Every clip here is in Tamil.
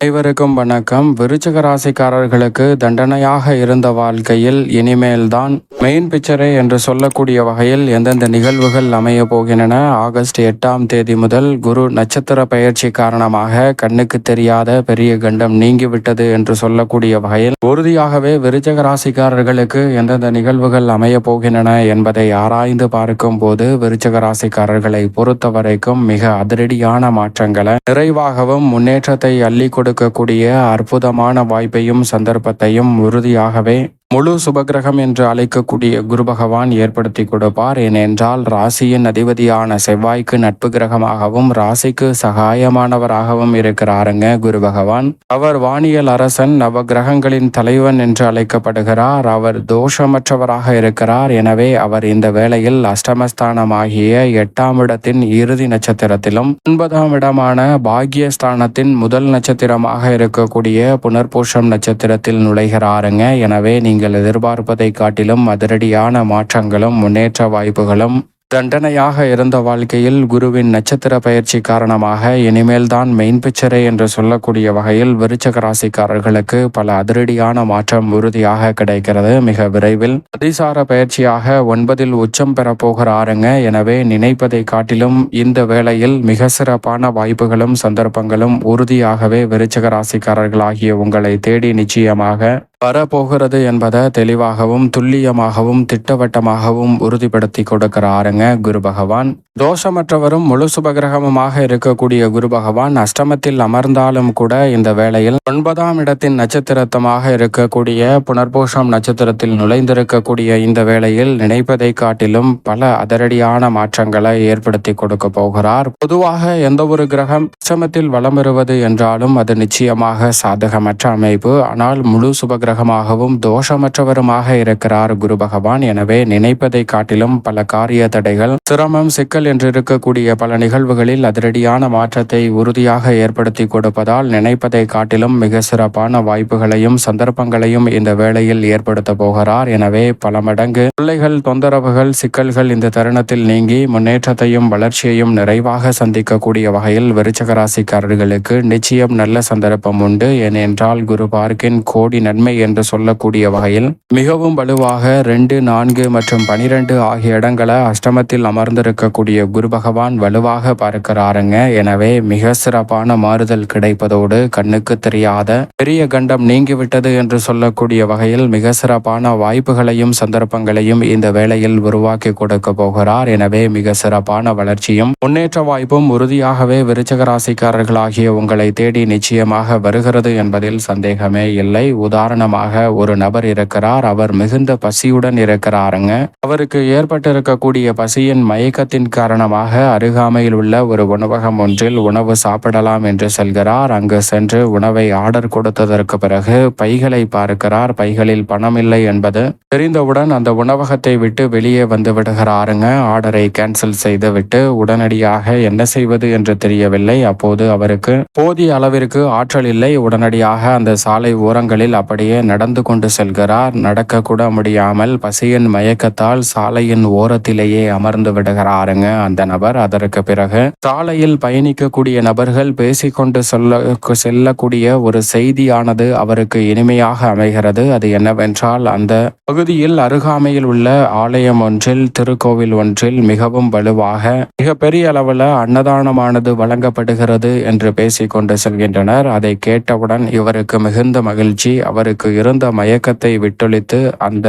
அனைவருக்கும் வணக்கம். விருச்சிக ராசிக்காரர்களுக்கு தண்டனையாக இருந்த வாழ்க்கையில் இனிமேல்தான் மெயின் பிக்சரே என்று சொல்லக்கூடிய வகையில் எந்தெந்த நிகழ்வுகள் அமைய போகின்றன? ஆகஸ்ட் எட்டாம் தேதி முதல் குரு நட்சத்திர பயிற்சி காரணமாக கண்ணுக்கு தெரியாத பெரிய கண்டம் நீங்கிவிட்டது என்று சொல்லக்கூடிய வகையில் உறுதியாகவே விருச்சிக ராசிக்காரர்களுக்கு எந்தெந்த நிகழ்வுகள் அமைய போகின்றன என்பதை ஆராய்ந்து பார்க்கும் போது விருச்சிக ராசிக்காரர்களை பொறுத்த வரைக்கும் மிக அதிரடியான மாற்றங்களை நிறைவாகவும் முன்னேற்றத்தை அள்ளி கொடுக்கக்கூடிய அற்புதமான வாய்ப்பையும் சந்தர்ப்பத்தையும் உறுதியாகவே முழு சுபகிரகம் என்று அழைக்கக்கூடிய குரு பகவான் ஏற்படுத்தி கொடுப்பார். ஏனென்றால் ராசியின் அதிபதியான செவ்வாய்க்கு நட்பு கிரகமாகவும் ராசிக்கு சகாயமானவராகவும் இருக்கிறாருங்க குரு பகவான். அவர் வானியல் அரசன் நவ கிரகங்களின் தலைவன் என்று அழைக்கப்படுகிறார். அவர் தோஷமற்றவராக இருக்கிறார். எனவே அவர் இந்த வேளையில் அஷ்டமஸ்தானமாகிய எட்டாம் இடத்தின் இறுதி நட்சத்திரத்திலும் ஒன்பதாம் இடமான பாக்யஸ்தானத்தின் முதல் நட்சத்திரமாக இருக்கக்கூடிய புனர்பூஷம் நட்சத்திரத்தில் நுழைகிறாருங்க. எனவே நீங்கள் நீங்கள் எதிர்பார்ப்பதை காட்டிலும் அதிரடியான மாற்றங்களும் முன்னேற்ற வாய்ப்புகளும் தண்டனையாக இருந்த வாழ்க்கையில் குருவின் நட்சத்திர பயிற்சி காரணமாக இனிமேல் தான் மெயின் பிக்சரே என்று சொல்லக்கூடிய வகையில் விருச்சக ராசிக்காரர்களுக்கு பல அதிரடியான மாற்றம் உறுதியாக கிடைக்கிறது. மிக விரைவில் அதிசார பயிற்சியாக ஒன்பதில் உச்சம் பெறப்போகிறாருங்க எனவே நினைப்பதை காட்டிலும் இந்த வேளையில் மிக சிறப்பான வாய்ப்புகளும் சந்தர்ப்பங்களும் உறுதியாகவே விருச்சக ராசிக்காரர்களாகிய உங்களை தேடி நிச்சயமாக வரப்போகிறது என்பதை தெளிவாகவும் துல்லியமாகவும் திட்டவட்டமாகவும் உறுதிப்படுத்தி கொடுக்கிறாருங்க குரு பகவான். தோஷமற்றவரும் முழு சுபகிரகமுமாக இருக்கக்கூடிய குரு பகவான் அஷ்டமத்தில் அமர்ந்தாலும் கூட இந்த வேளையில் ஒன்பதாம் இடத்தின் நட்சத்திரத்தமாக இருக்கக்கூடிய புனர்பூஷம் நட்சத்திரத்தில் நுழைந்திருக்கக்கூடிய இந்த வேளையில் நினைப்பதை காட்டிலும் பல அதிரடியான மாற்றங்களை ஏற்படுத்தி கொடுக்க போகிறார். பொதுவாக எந்த ஒரு கிரகம் அஷ்டமத்தில் வளம் வருவது என்றாலும் அது நிச்சயமாக சாதகமற்ற அமைப்பு. ஆனால் முழு சுபகிரகமாகவும் கிரகமாகவும் தோஷமற்றவருமாக இருக்கிறார் குரு பகவான். எனவே நினைப்பதை காட்டிலும் பல காரிய தடைகள் சிரமம் சிக்கல் என்று இருக்கக்கூடிய பல நிகழ்வுகளில் அதிரடியான மாற்றத்தை உறுதியாக ஏற்படுத்தி கொடுப்பதால் நினைப்பதை காட்டிலும் மிக சிறப்பான வாய்ப்புகளையும் சந்தர்ப்பங்களையும் இந்த வேளையில் ஏற்படுத்த போகிறார். எனவே பல மடங்கு பிள்ளைகள் தொந்தரவுகள் சிக்கல்கள் இந்த தருணத்தில் நீங்கி முன்னேற்றத்தையும் வளர்ச்சியையும் நிறைவாக சந்திக்கக்கூடிய வகையில் விருச்சகராசிக்காரர்களுக்கு நிச்சயம் நல்ல சந்தர்ப்பம் உண்டு. ஏனென்றால் குரு பார்க்கின் கோடி நன்மை என்று சொல்லக்கூடிய வகையில் மிகவும் வலுவாக ரெண்டு நான்கு மற்றும் பனிரெண்டு ஆகிய இடங்களை அஷ்டமத்தில் அமர்ந்திருக்கக்கூடிய குரு பகவான் வலுவாக பார்க்கிறாருங்க. எனவே மிக சிறப்பான மாறுதல் கிடைப்பதோடு கண்ணுக்கு தெரியாத பெரிய கண்டம் நீங்கிவிட்டது என்று சொல்லக்கூடிய வகையில் மிக சிறப்பான வாய்ப்புகளையும் சந்தர்ப்பங்களையும் இந்த வேளையில் உருவாக்கி கொடுக்க போகிறார். எனவே மிக சிறப்பான வளர்ச்சியும் முன்னேற்ற வாய்ப்பும் உறுதியாகவே விருச்சக ராசிக்காரர்களாகிய உங்களை தேடி நிச்சயமாக வருகிறது என்பதில் சந்தேகமே இல்லை. உதாரணமாக ஒரு நபர் இருக்கிறார். அவர் மிகுந்த பசியுடன் இருக்கிறாருங்க. அவருக்கு ஏற்பட்டிருக்கக்கூடிய பசியின் மயக்கத்தின் காரணமாக அருகாமையில் உள்ள ஒரு உணவகம் ஒன்றில் உணவு சாப்பிடலாம் என்று செல்கிறார். அங்கு சென்று உணவை ஆர்டர் கொடுத்ததற்கு பிறகு பைகளை பார்க்கிறார். பைகளில் பணம் இல்லை என்பது தெரிந்தவுடன் அந்த உணவகத்தை விட்டு வெளியே வந்து விடுகிறாருங்க. ஆர்டரை கேன்சல் செய்துவிட்டு உடனடியாக என்ன செய்வது என்று தெரியவில்லை. அப்போது அவருக்கு போதிய அளவிற்கு ஆற்றல் இல்லை. உடனடியாக அந்த சாலை ஓரங்களில் அப்படியே நடந்து கொண்டு செல்கிறார். நடக்க கூட முடியாமல் பசியின் மயக்கத்தால் சாலையின் ஓரத்திலேயே அமர்ந்து விடுகிறாருங்க. அந்த நபர் அதற்கு பிறகு சாலையில் பயணிக்கக்கூடிய நபர்கள் பேசிக்கொண்டு சொல்ல செல்லக்கூடிய ஒரு செய்தியானது அவருக்கு இனிமையாக அமைகிறது. அது என்னவென்றால் அந்த பகுதியில் அருகாமையில் உள்ள ஆலயம் ஒன்றில் திருக்கோவில் ஒன்றில் மிகவும் வலுவாக மிக பெரிய அளவில் அன்னதானமானது வழங்கப்படுகிறது என்று பேசிக்கொண்டு செல்கின்றனர். அதை கேட்டவுடன் இவருக்கு மிகுந்த மகிழ்ச்சி. அவருக்கு இருந்த மயக்கத்தை விட்டொழித்து அந்த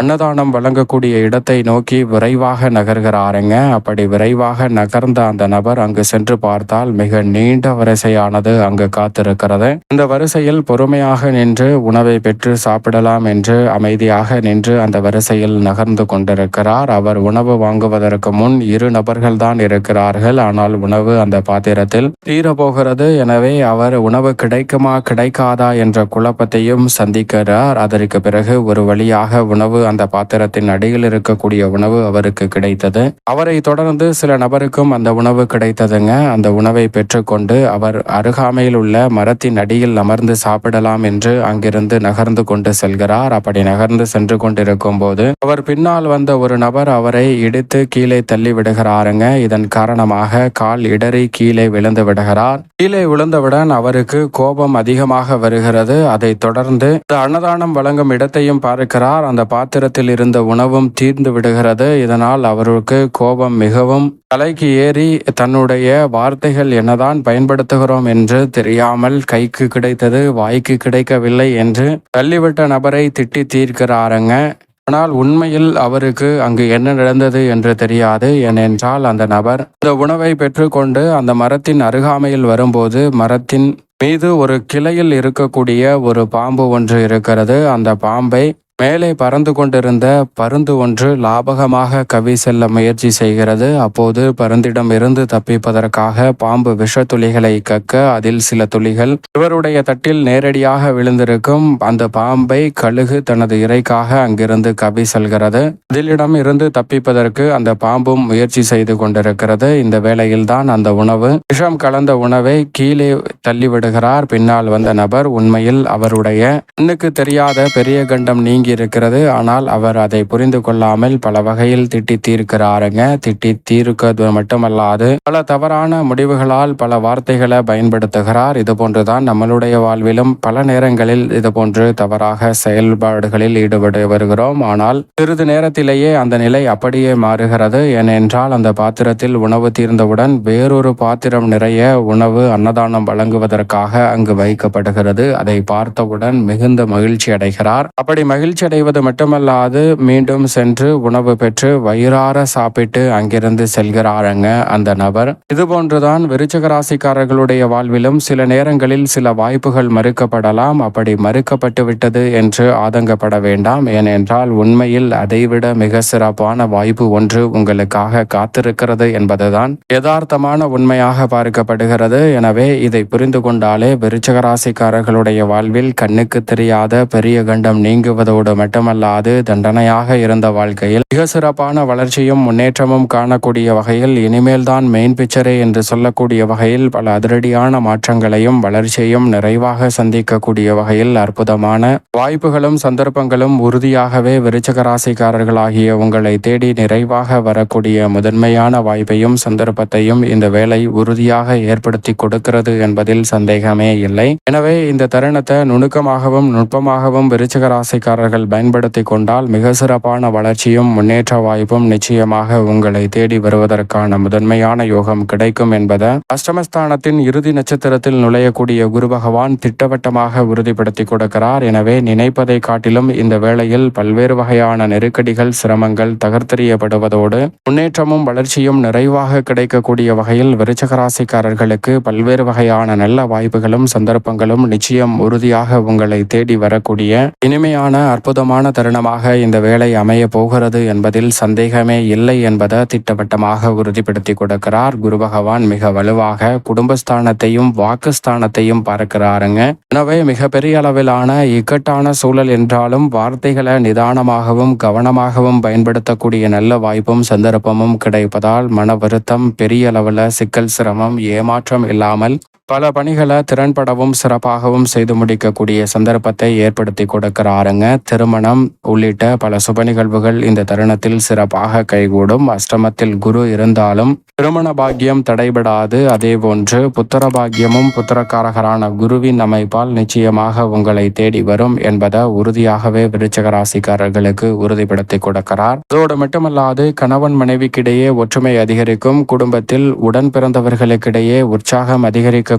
அன்னதானம் வழங்கக்கூடிய இடத்தை நோக்கி விரைவாக நகர்கிறாருங்க. அப்படி விரைவாக நகர்ந்த அந்த நபர் அங்கு சென்று பார்த்தால் மிக நீண்ட வரிசையானது அங்கு காத்திருக்கிறது. இந்த வரிசையில் பொறுமையாக நின்று உணவை பெற்று சாப்பிடலாம் என்று அமைதியாக நின்று அந்த வரிசையில் நகர்ந்து கொண்டிருக்கிறார். அவர் உணவு வாங்குவதற்கு முன் இரு நபர்கள் தான் இருக்கிறார்கள். ஆனால் உணவு அந்த பாத்திரத்தில் தீரப்போகிறது. எனவே அவர் உணவு கிடைக்குமா கிடைக்காதா என்ற குழப்பத்தையும் சந்திக்கிறார். அதற்கு பிறகு ஒரு வழியாக உணவு அந்த பாத்திரத்தின் அடியில் இருக்கக்கூடிய உணவு அவருக்கு கிடைத்தது. அவரை தொடர்ந்து சில நபருக்கும் அந்த உணவு கிடைத்ததுங்க. அந்த உணவை பெற்றுக்கொண்டு அவர் அருகாமையில் உள்ள மரத்தின் அடியில் அமர்ந்து சாப்பிடலாம் என்று அங்கிருந்து நகர்ந்து கொண்டு செல்கிறார். அப்படி நகர்ந்து சென்று கொண்டிருக்கும் போது அவர் பின்னால் வந்த ஒரு நபர் அவரை இடித்து கீழே தள்ளி விடுகிறாருங்க. இதன் காரணமாக கால் இடறி கீழே விழுந்து விடுகிறார். கீழே விழுந்தவுடன் அவருக்கு கோபம் அதிகமாக வருகிறது. அதைத் தொடர்ந்து அன்னதானம் வழங்கும் இடத்தையும் பார்க்கிறார். அந்த பாத்திரத்தில் இருந்த உணவும் தீர்ந்து விடுகிறது. இதனால் அவருக்கு கோபம் மிகவும். தலைக்கு ஏறி தன்னுடைய வார்த்தைகள் என்னதான் பயன்படுத்துகிறோம் என்று தெரியாமல் கைக்கு கிடைத்தது வாய்க்கு கிடைக்கவில்லை என்று தள்ளிவிட்ட நபரை திட்டி தீர்க்கிறாருங்க. ஆனால் உண்மையில் அவருக்கு அங்கு என்ன நடந்தது என்று தெரியாது. ஏனென்றால் அந்த நபர் இந்த உணவை பெற்றுக்கொண்டு அந்த மரத்தின் அருகாமையில் வரும்போது மரத்தின் மீது ஒரு கிளையில் இருக்கக்கூடிய ஒரு பாம்பு ஒன்று இருக்கிறது. அந்த பாம்பை மேலே பறந்து கொண்டிருந்த பருந்து ஒன்று லாபகமாக கவி செல்ல முயற்சி செய்கிறது. அப்போது பருந்திடம் இருந்து தப்பிப்பதற்காக பாம்பு விஷத்துளிகளை கக்க அதில் சில துளிகள் இவருடைய தட்டில் நேரடியாக விழுந்திருக்கும். அந்த பாம்பை கழுகு தனது இறைக்காக அங்கிருந்து கவி செல்கிறது. அதிலிடம் இருந்து தப்பிப்பதற்கு அந்த பாம்பும் முயற்சி செய்து கொண்டிருக்கிறது. இந்த வேளையில்தான் அந்த உணவு விஷம் கலந்த உணவை கீழே தள்ளிவிடுகிறார். பின்னால் வந்த நபர் உண்மையில் அவருடைய கண்ணுக்கு தெரியாத பெரிய கண்டம் நீங்கி இருக்கிறது. ஆனால் அவர் அதை புரிந்து கொள்ளாமல் பல வகையில் திட்டி தீர்க்கிறாருங்க. திட்டி தீர்க்கிறது மட்டுமல்லாது பல தவறான முடிவுகளால் பல வார்த்தைகளை பயன்படுத்துகிறார். இது போன்றுதான் நம்மளுடைய வாழ்விலும் பல நேரங்களில் இது போன்று தவறாக செயல்பாடுகளில் ஈடுபட்டு வருகிறோம். ஆனால் சிறிது நேரத்திலேயே அந்த நிலை அப்படியே மாறுகிறது. ஏனென்றால் அந்த பாத்திரத்தில் உணவு தீர்ந்தவுடன் வேறொரு பாத்திரம் நிறைய உணவு அன்னதானம் வழங்குவதற்காக அங்கு வைக்கப்படுகிறது. அதை பார்த்தவுடன் மிகுந்த மகிழ்ச்சி அடைகிறார். அப்படி மகிழ்ச்சி மகிழ்ச்சியடைவது மட்டுமல்லாது மீண்டும் சென்று உணவு பெற்று வயிறார சாப்பிட்டு அங்கிருந்து செல்கிறாருங்க அந்த நபர். இதுபோன்றுதான் விருச்சக ராசிக்காரர்களுடைய வாழ்விலும் சில நேரங்களில் சில வாய்ப்புகள் மறுக்கப்படலாம். அப்படி மறுக்கப்பட்டு விட்டது என்று ஆதங்கப்பட வேண்டாம். ஏனென்றால் உண்மையில் அதைவிட மிக சிறப்பான வாய்ப்பு ஒன்று உங்களுக்காக காத்திருக்கிறது என்பதுதான். யதார்த்தமான உண்மையாக பார்க்கப்படுகிறது. எனவே இதை புரிந்து கொண்டாலே விருச்சக ராசிக்காரர்களுடைய வாழ்வில் கண்ணுக்கு தெரியாத பெரிய கண்டம் நீங்குவதோடு மட்டுமல்லாது தண்டனையாக இருந்த வாழ்க்கையில் மிக சிறப்பான வளர்ச்சியும் முன்னேற்றமும் காணக்கூடிய வகையில் இனிமேல் தான் மெயின் பிக்சரே என்று சொல்லக்கூடிய வகையில் பல அதிரடியான மாற்றங்களையும் வளர்ச்சியையும் நிறைவாக சந்திக்கக்கூடிய வகையில் அற்புதமான வாய்ப்புகளும் சந்தர்ப்பங்களும் உறுதியாகவே விருச்சக ராசிக்காரர்களாகிய உங்களை தேடி நிறைவாக வரக்கூடிய முதன்மையான வாய்ப்பையும் சந்தர்ப்பத்தையும் இந்த வேலை உறுதியாக ஏற்படுத்தி கொடுக்கிறது என்பதில் சந்தேகமே இல்லை. எனவே இந்த தருணத்தை நுணுக்கமாகவும் நுட்பமாகவும் விருச்சக ராசிக்காரர்கள் பயன்படுத்தி கொண்டால் மிக சிறப்பான வளர்ச்சியும் முன்னேற்ற வாய்ப்பும் நிச்சயமாக உங்களை தேடி வருவதற்கான முதன்மையான யோகம் கிடைக்கும் என்பதை அஷ்டமஸ்தானத்தின் இறுதி நட்சத்திரத்தில் நுழையக்கூடிய குரு பகவான் திட்டவட்டமாக உறுதிப்படுத்தி கொடுக்கிறார். எனவே நினைப்பதை காட்டிலும் இந்த வேளையில் பல்வேறு வகையான நெருக்கடிகள் சிரமங்கள் தகர்த்தெறியப்படுவதோடு முன்னேற்றமும் வளர்ச்சியும் நிறைவாக கிடைக்கக்கூடிய வகையில் விருச்சகராசிக்காரர்களுக்கு பல்வேறு வகையான நல்ல வாய்ப்புகளும் சந்தர்ப்பங்களும் நிச்சயம் உறுதியாக உங்களை தேடி வரக்கூடிய இனிமையான அற்புதமான தருணமாக இந்த வேலை அமைய போகிறது என்பதில் சந்தேகமே இல்லை என்பதை திட்டவட்டமாக உறுதிப்படுத்தி கொடுக்கிறார். குரு பகவான் மிக வலுவாக குடும்பஸ்தானத்தையும் வாக்குஸ்தானத்தையும் பார்க்கிறாருங்க. எனவே மிகப்பெரிய அளவிலான இக்கட்டான சூழல் என்றாலும் வார்த்தைகளை நிதானமாகவும் கவனமாகவும் பயன்படுத்தக்கூடிய நல்ல வாய்ப்பும் சந்தர்ப்பமும் கிடைப்பதால் மன வருத்தம் பெரிய அளவில் சிக்கல் சிரமம் ஏமாற்றம் இல்லாமல் பல பணிகளை திறன்படவும் சிறப்பாகவும் செய்து முடிக்கக்கூடிய சந்தர்ப்பத்தை ஏற்படுத்தி கொடுக்கிறாருங்க. திருமணம் உள்ளிட்ட பல சுப நிகழ்வுகள் இந்த தருணத்தில் சிறப்பாக கைகூடும். அஷ்டமத்தில் குரு இருந்தாலும் திருமண பாக்கியம் தடைபடாது. அதே போன்று புத்திர பாக்கியமும் புத்திரக்காரகரான குருவின் அமைப்பால் நிச்சயமாக உங்களை தேடி வரும் என்பதை உறுதியாகவே விருச்சக ராசிக்காரர்களுக்கு உறுதிப்படுத்தி கொடுக்கிறார். அதோடு மட்டுமல்லாது கணவன் மனைவிக்கிடையே ஒற்றுமை அதிகரிக்கும். குடும்பத்தில் உடன் பிறந்தவர்களுக்கிடையே உற்சாகம்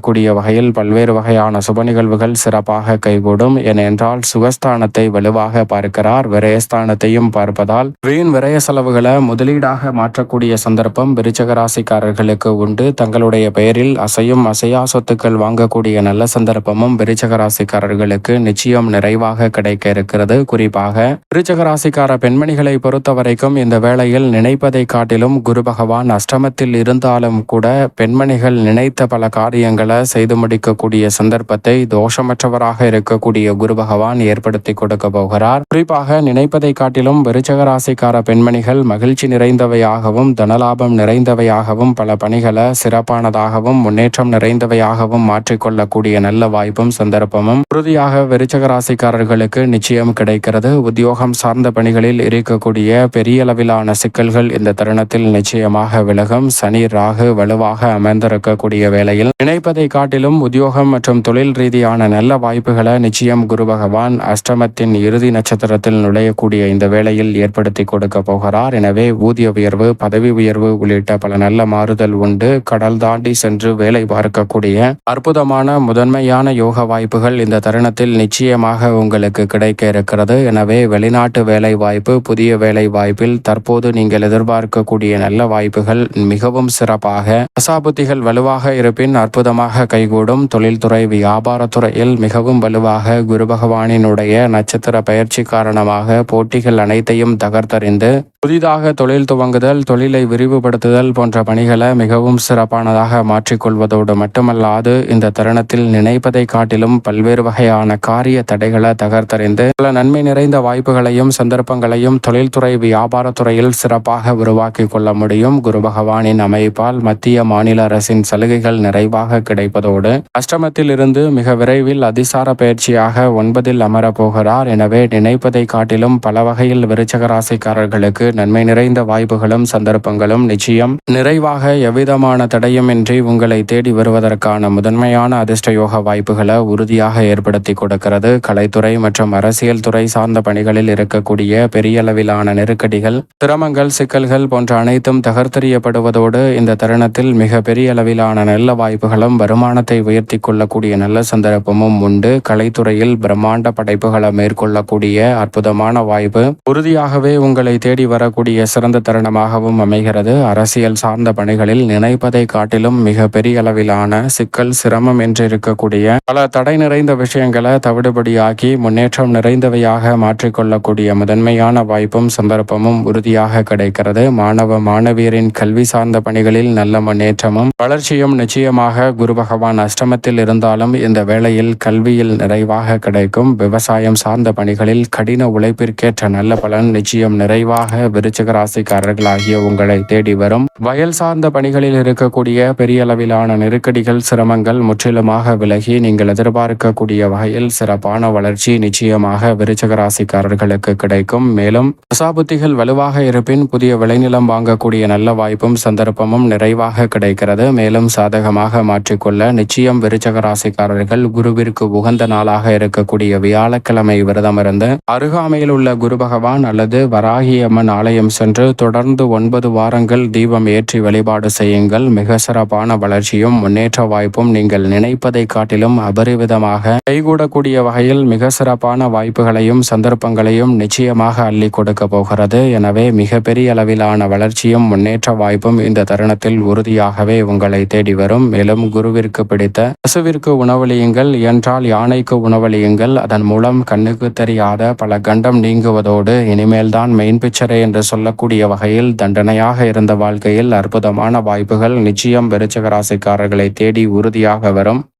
அதிகரிக்கக்கூடிய வகையில் பல்வேறு வகையான சுப நிகழ்வுகள் சிறப்பாக கைகூடும். ஏனென்றால் சுகஸ்தானத்தை வலுவாக பார்க்கிறார். விரயஸ்தானத்தையும் பார்ப்பதால் வீண் விரய செலவுகளை முதலீடாக மாற்றக்கூடிய சந்தர்ப்பம் விருச்சக ராசிக்காரர்களுக்கு உண்டு. தங்களுடைய பெயரில் அசையும் அசையா சொத்துக்கள் வாங்கக்கூடிய நல்ல சந்தர்ப்பமும் விருச்சக ராசிக்காரர்களுக்கு நிச்சயம் நிறைவாக கிடைக்க இருக்கிறது. குறிப்பாக விருச்சக ராசிக்கார பெண்மணிகளை பொறுத்த வரைக்கும் இந்த வேளையில் நினைப்பதை காட்டிலும் குரு பகவான் அஷ்டமத்தில் இருந்தாலும் கூட பெண்மணிகள் நினைத்த பல காரியங்களை பணிகளை செய்து முடிக்கக்கூடிய சந்தர்ப்பத்தை தோஷமற்றவராக இருக்கக்கூடிய குரு பகவான் ஏற்படுத்தி கொடுக்க போகிறார். குறிப்பாக நினைப்பதை காட்டிலும் விருச்சக ராசிக்கார பெண்மணிகள் மகிழ்ச்சி நிறைந்தவையாகவும் தனலாபம் நிறைந்தவையாகவும் பல பணிகளை சிறப்பானதாகவும் முன்னேற்றம் நிறைந்தவையாகவும் மாற்றிக்கொள்ளக்கூடிய நல்ல வாய்ப்பும் சந்தர்ப்பமும். உறுதியாக விருச்சக ராசிக்காரர்களுக்கு நிச்சயம் கிடைக்கிறது. உத்தியோகம் சார்ந்த பணிகளில் இருக்கக்கூடிய பெரிய அளவிலான சிக்கல்கள் இந்த தருணத்தில் நிச்சயமாக விலகும். சனி ராகு வலுவாக அமர்ந்திருக்கக்கூடிய வேளையில் நினைப்பதை காட்டிலும் உத்தியோகம் மற்றும் தொழில் ரீதியான நல்ல வாய்ப்புகளை நிச்சயம் குரு பகவான் அஷ்டமத்தின் இறுதி நட்சத்திரத்தில் நுழையக்கூடிய இந்த வேளையில் ஏற்படுத்தி கொடுக்க போகிறார். எனவே ஊதிய உயர்வு பதவி உயர்வு உள்ளிட்ட பல நல்ல மாறுதல் உண்டு. கடல் தாண்டி சென்று வேலை பார்க்கக்கூடிய அற்புதமான முதன்மையான யோக வாய்ப்புகள் இந்த தருணத்தில் நிச்சயமாக உங்களுக்கு கிடைக்க இருக்கிறது. எனவே வெளிநாட்டு வேலை வாய்ப்பு புதிய வேலை வாய்ப்பில் தற்போது நீங்கள் எதிர்பார்க்கக்கூடிய நல்ல வாய்ப்புகள் மிகவும் சிறப்பாக அசாபுத்திகள் வலுவாக இருப்பின் அற்புதமாக கைகூடும். தொழில்துறை வியாபாரத்துறையில் மிகவும் வலுவாக குரு பகவானினுடைய நட்சத்திர பயிற்சி காரணமாக போட்டிகள் அனைத்தையும் தகர்த்தறிந்து புதிதாக தொழில் துவங்குதல் தொழிலை விரிவுபடுத்துதல் போன்ற பணிகளை மிகவும் சிறப்பானதாக மாற்றிக்கொள்வதோடு மட்டுமல்லாது இந்த தருணத்தில் நினைப்பதை காட்டிலும் பல்வேறு வகையான காரிய தடைகளை தகர்த்தறிந்து பல நன்மை நிறைந்த வாய்ப்புகளையும் சந்தர்ப்பங்களையும் தொழில்துறை வியாபாரத்துறையில் சிறப்பாக உருவாக்கி கொள்ள முடியும். குரு பகவானின் அமைப்பால் மத்திய மாநில அரசின் சலுகைகள் நிறைவாக கிடைப்பதோடு அஷ்டமத்தில் இருந்து மிக விரைவில் அதிசார பயிற்சியாக ஒன்பதில் அமரப்போகிறார். எனவே நினைப்பதை காட்டிலும் பல வகையில் விருச்சக ராசிக்காரர்களுக்கு நன்மை நிறைந்த வாய்ப்புகளும் சந்தர்ப்பங்களும் நிச்சயம். நிறைவாக எவ்விதமான தடையுமின்றி உங்களை தேடி வருவதற்கான முதன்மையான அதிர்ஷ்ட யோக வாய்ப்புகளை உறுதியாக ஏற்படுத்தி கொடுக்கிறது. கலைத்துறை மற்றும் அரசியல் துறை சார்ந்த பணிகளில் இருக்கக்கூடிய பெரிய அளவிலான நெருக்கடிகள் சிரமங்கள் சிக்கல்கள் போன்ற அனைத்தும் தகர்த்தெறியப்படுவதோடு இந்த தருணத்தில் மிக பெரிய அளவிலான நல்ல வாய்ப்புகளும் வருமானத்தை உயர்த்தி கொள்ளக்கூடிய நல்ல சந்தர்ப்பமும் உண்டு. கலைத்துறையில் பிரம்மாண்ட படைப்புகளை மேற்கொள்ளக்கூடிய அற்புதமான வாய்ப்பு. உறுதியாகவே உங்களை தேடி வரக்கூடிய சிறந்த தருணமாகவும் அமைகிறது. அரசியல் சார்ந்த பணிகளில் நினைப்பதை காட்டிலும் மிக பெரிய அளவிலான சிக்கல் சிரமம் என்று இருக்கக்கூடிய பல தடை நிறைந்த விஷயங்களை தவிடுபடியாக்கி முன்னேற்றம் நிறைந்தவையாக மாற்றிக்கொள்ளக்கூடிய முதன்மையான வாய்ப்பும் சந்தர்ப்பமும் உறுதியாக கிடைக்கிறது. மாணவ மாணவியரின் கல்வி சார்ந்த பணிகளில் நல்ல முன்னேற்றமும் வளர்ச்சியும் நிச்சயமாக குரு பகவான் அஷ்டமத்தில் இருந்தாலும் இந்த வேளையில் கல்வியில் நிறைவாக கிடைக்கும். விவசாயம் சார்ந்த பணிகளில் கடின உழைப்பிற்கேற்ற நல்ல பலன் நிச்சயம் நிறைவாக விருச்சிக ராசிக்காரர்களாகிய உங்களை தேடி வரும். வயல் சார்ந்த பணிகளில் இருக்கக்கூடிய பெரிய அளவிலான நெருக்கடிகள் சிரமங்கள் முற்றிலுமாக விலகி நீங்கள் எதிர்பார்க்கக்கூடிய வகையில் சிறப்பான வளர்ச்சி நிச்சயமாக விருச்சிக ராசிக்காரர்களுக்கு கிடைக்கும். மேலும் தசாபுத்திகள் வலுவாக இருப்பின் புதிய விளைநிலம் வாங்கக்கூடிய நல்ல வாய்ப்பும் சந்தர்ப்பமும் நிறைவாக கிடைக்கிறது. மேலும் சாதகமாக மேற்கொள்ள நிச்சயம் விருச்சக ராசிக்காரர்கள் குருவிற்கு உகந்த நாளாக இருக்கக்கூடிய வியாழக்கிழமை விரதமிருந்து அருகாமையில் உள்ள குரு பகவான் அல்லது வராகி அம்மன் ஆலயம் சென்று தொடர்ந்து ஒன்பது வாரங்கள் தீபம் ஏற்றி வழிபாடு செய்யுங்கள். மிக சிறப்பான வளர்ச்சியும் முன்னேற்ற வாய்ப்பும் நீங்கள் நினைப்பதை காட்டிலும் அபரிவிதமாக கைகூடக்கூடிய வகையில் மிக சிறப்பான வாய்ப்புகளையும் சந்தர்ப்பங்களையும் நிச்சயமாக அள்ளி கொடுக்க போகிறது. எனவே மிகப்பெரிய அளவிலான வளர்ச்சியும் முன்னேற்ற வாய்ப்பும் இந்த தருணத்தில் உறுதியாகவே உங்களை தேடி வரும். மேலும் குருவிற்கு பிடித்த பசுவிற்கு உணவளியுங்கள் என்றால் யானைக்கு உணவளியுங்கள். அதன் மூலம் கண்ணுக்கு தெரியாத பல கண்டம் நீங்குவதோடு இனிமேல்தான் மெயின் பிக்சரே என்று சொல்லக்கூடிய வகையில் தண்டனையாக இருந்த வாழ்க்கையில் அற்புதமான வாய்ப்புகள் நிச்சயம் விருச்சக ராசிக்காரர்களை தேடி உறுதியாக வரும்.